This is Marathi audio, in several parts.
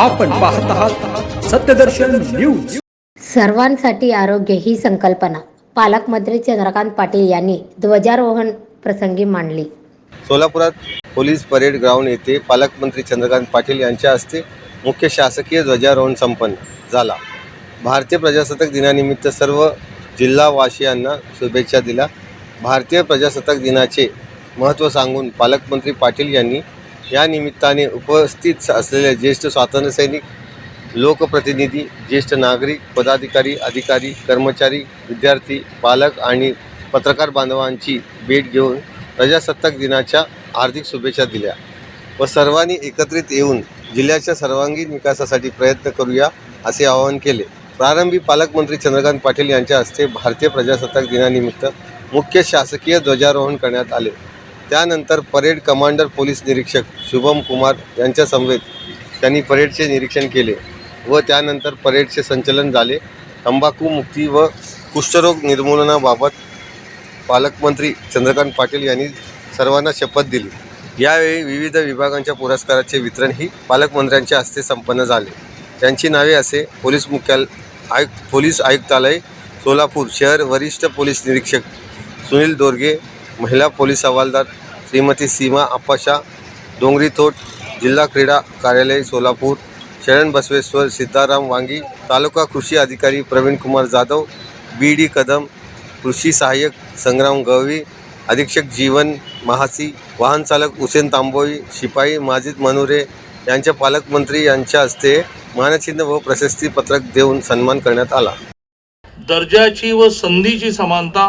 आपण पाहत आहात सत्यदर्शन न्यूज. सर्वांसाठी आरोग्य ही संकल्पना. पालकमंत्री चंद्रकांत पाटील यांनी ध्वजारोहण प्रसंगी मांडली. सोलापुरात पोलीस परेड ग्राउंड येथे पालकमंत्री चंद्रकांत पाटील यांच्या हस्ते मुख्य शासकीय ध्वजारोहण संपन्न झाला. भारतीय प्रजासत्ताक दिनानिमित्त सर्व जिल्हावासियांना शुभेच्छा दिल्या. भारतीय प्रजासत्ताक दिनाचे महत्त्व सांगून पालकमंत्री पाटील यांनी या निमित्ताने उपस्थित असलेले ज्येष्ठ स्वातंत्र्यसैनिक लोकप्रतिनिधी ज्येष्ठ नागरिक पदाधिकारी अधिकारी कर्मचारी विद्यार्थी पालक आणि पत्रकार बांधवांची भेट घेऊन प्रजासत्ताक दिनाच्या हार्दिक शुभेच्छा दिल्या. व सर्वांनी एकत्रित येऊन जिल्ह्याच्या सर्वांगीण विकासासाठी प्रयत्न करूया असे आवाहन केले. प्रारंभी पालकमंत्री चंद्रकांत पाटील यांच्या हस्ते भारतीय प्रजासत्ताक दिनानिमित्त मुख्य शासकीय ध्वजारोहण करण्यात आले. त्यानंतर परेड कमांडर पोलीस निरीक्षक शुभम कुमार यांच्या समवेत त्यांनी परेडचे निरीक्षण केले व त्यानंतर परेडचे संचलन झाले. तंबाखू मुक्ती व कुष्ठरोग निर्मूलनाबाबत पालकमंत्री चंद्रकांत पाटील यांनी सर्वांना शपथ दिली. यावेळी विविध विभागांच्या पुरस्काराचे वितरणही पालकमंत्र्यांच्या हस्ते संपन्न झाले. त्यांची नावे असे पोलीस मुख्याल आयुक्त पोलीस आयुक्तालय सोलापूर शहर वरिष्ठ पोलीस निरीक्षक सुनील दोरगे महिला पोलीस हवालदार श्रीमती सीमा अप्पाशा डोंगरीथोट जिल्हा क्रीडा कार्यालय सोलापूर शरण बसवेश्वर सिद्धाराम वांगी तालुका कृषी अधिकारी प्रवीण कुमार जाधव बी डी कदम कृषी सहाय्यक संग्राम गवळी अधीक्षक जीवन महासी वाहन चालक हुसेन तांबोई शिपाई माजिद मनुरे यांच्या पालकमंत्री यांच्या हस्ते मानचिन्ह व प्रशस्ती पत्रक देऊन सन्मान करण्यात आला. दर्जाची व संधीची समानता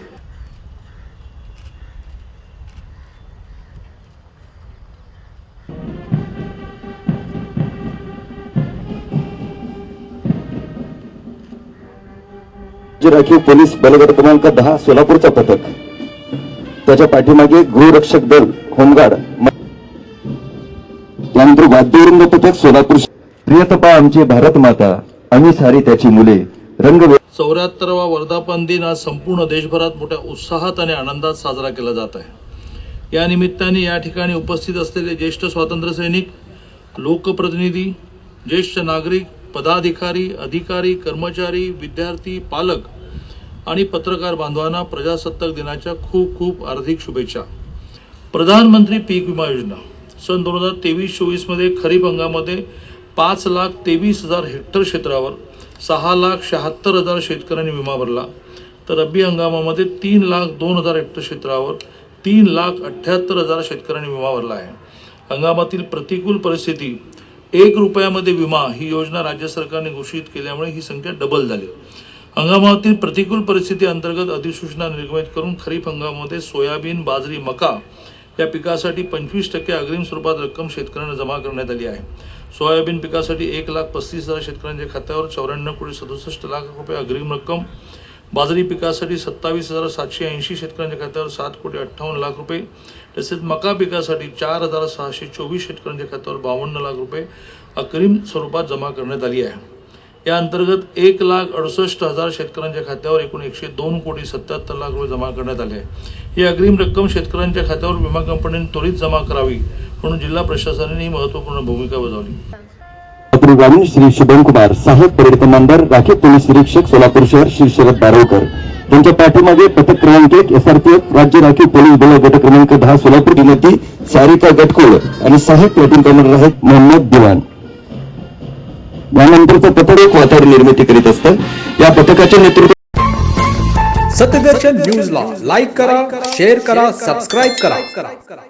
राखीव पोलीस बलगट क्रमांक दहा सोलापूरचा पथक. त्याच्या पाठीमागे गृहरक्षक दल होमगार्ड त्यानंतर वाद्यवृंद पथक सोलापूर प्रियतपा आमची भारत माता आम्ही सारी त्याची मुले रंग चौऱ्याहत्तरवा वर्धापन दिन आज संपूर्ण देशभरात मोठ्या उत्साहात आणि आनंदात साजरा केला जात आहे. या निमित्ताने या ठिकाणी उपस्थित असलेले ज्येष्ठ स्वातंत्र्य सैनिक लोकप्रतिनिधी ज्येष्ठ नागरिक पदाधिकारी अधिकारी कर्मचारी विद्यार्थी पालक आणि पत्रकार बांधवांना प्रजासत्ताक दिनाच्या खूप खूप हार्दिक शुभेच्छा. प्रधानमंत्री पीक विमा योजना. सन दोन हजार तेवीस चोवीसमध्ये खरीप हंगामामध्ये पाच लाख तेवीस हजार हेक्टर क्षेत्रावर सहा लाख शहात्तर हजार शेतकऱ्यांनी विमा भरला. तर रब्बी हंगामामध्ये तीन लाख दोन हजार हेक्टर क्षेत्रावर तीन लाख अठ्ठ्याहत्तर हजार शेतकऱ्यांनी विमा भरला आहे. हंगामातील प्रतिकूल परिस्थिती एक रुपयामध्ये विमा ही योजना राज्य सरकारने घोषित केल्यामुळे ही संख्या डबल झाली. हंगामातील प्रतिकूल परिस्थिती अंतर्गत अधिसूचना निर्गमित करून खरीप हंगामामध्ये सोयाबीन बाजरी मका या पिकासाठी पंचवीस टक्के अग्रिम स्वरूपात रक्कम शेतकऱ्यांना जमा करण्यात आली आहे. सोयाबीन पिकासाठी एक लाख पस्तीस हजार शेतकऱ्यांच्या खात्यावर चौऱ्याण्णव कोटी सदुसष्ट लाख रुपये अग्रिम रक्कम. बाजरी पिकासाठी सत्तावीस हजार सातशे ऐंशी शेतकऱ्यांच्या खात्यावर सात कोटी अठ्ठावन्न लाख रुपये. तसेच मका पिकासाठी चार हजार सहाशे चोवीस शेतकऱ्यांच्या खात्यावर बावन्न लाख रुपये अग्रिम स्वरूपात जमा करण्यात आली आहे. या अंतर्गत एक लाख अडुसष्ट हजार शेतकऱ्यांच्या खात्यावर एकूण एकशे दोन कोटी सत्याहत्तर लाख रुपये जमा करण्यात आले आहे. ही अग्रिम रक्कम शेतकऱ्यांच्या खात्यावर विमा कंपनीने त्वरित जमा करावी म्हणून जिल्हा प्रशासनाने ही महत्त्वपूर्ण भूमिका बजावली. ग्रामीण श्री शुभम कुमार सहाय्यक परेड कमांडर राखीव पोलीस निरीक्षक सोलापूर शहर श्री शरद बारवकर त्यांच्या पाठीमागे पथक क्रमांक एक एसआरपीएफ राज्य राखीव पोलीस दल गट क्रमांक दहा सोलापूर जिल्ह्यातील सारिका गटकोळ आणि सहाय्यक प्लॅटिंग कमांडर आहेत मोहम्मद दिवान. यानंतरचं पथक एक वातावरण निर्मिती करीत असतं. या पथकाचे नेतृत्व सत्यदर्शन न्यूजला लाईक करा शेअर करा सबस्क्राईब करा.